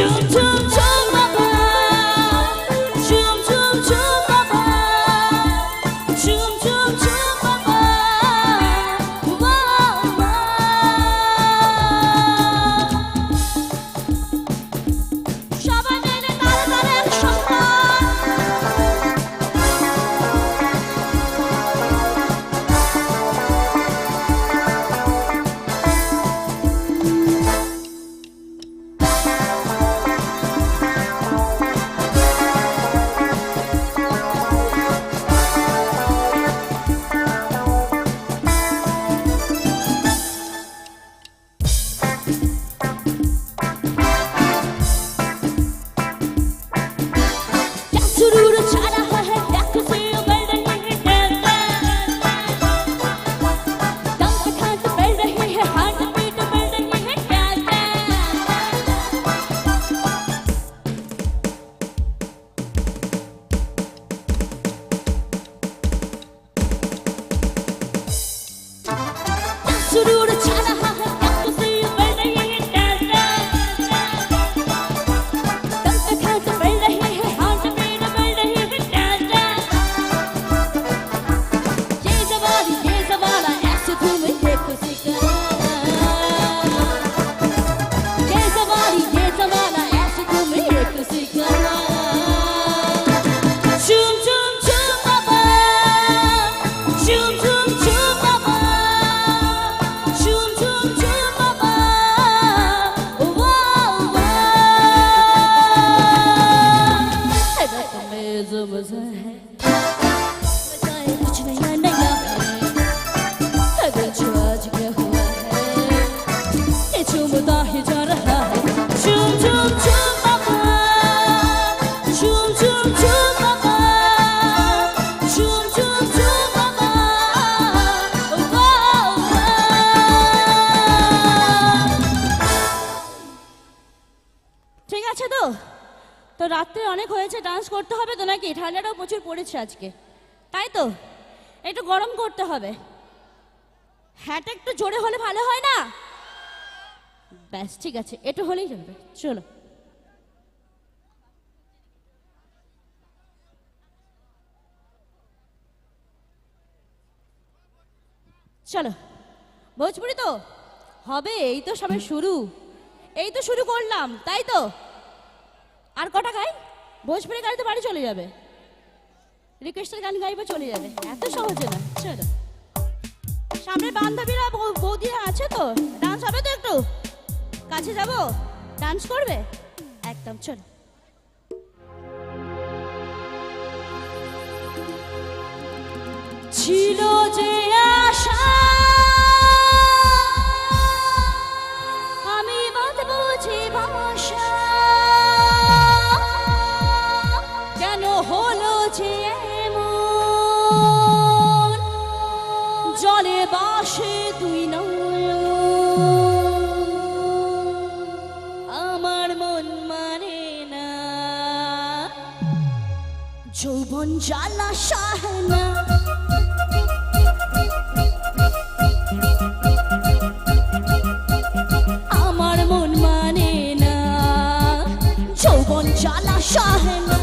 choo choo. should do it. ঠিক আছে তো? তো রাত্রে অনেক হয়েছে ডান্স করতে হবে তো নাকি? ঠান্ডাটাও প্রচুর পড়েছে আজকে। তাই তো? একটু গরম করতে হবে। হ্যাঁটা একটু জোরে হলে ভালো হয় না? ব্যাস, ঠিক আছে, একটু হলেই চলবে। চলো। চলো। ভোজপুরি তো? হবে, এই তো সবে শুরু। এই তো শুরু করলাম, তাই তো? আর কটা গাই? ভোজপুরি গাড়িতে বাড়ি চলে যাবে। রিকোয়েস্টের গান গাইবে, চলে যাবে। এত সহজে না। চলো সামনে বান্ধবীরা বৌ- বৌদিরা আছে তো? ডান্স হবে তো একটু? কাছে যাব? ডান্স করবে? একদম চলো ছিল যে জলে বাসে তুই নয় আমার মন মানে না। যৌবন জ্বালা সাহনা। আমার মন মানে না। যৌবন জ্বালা সাহনা।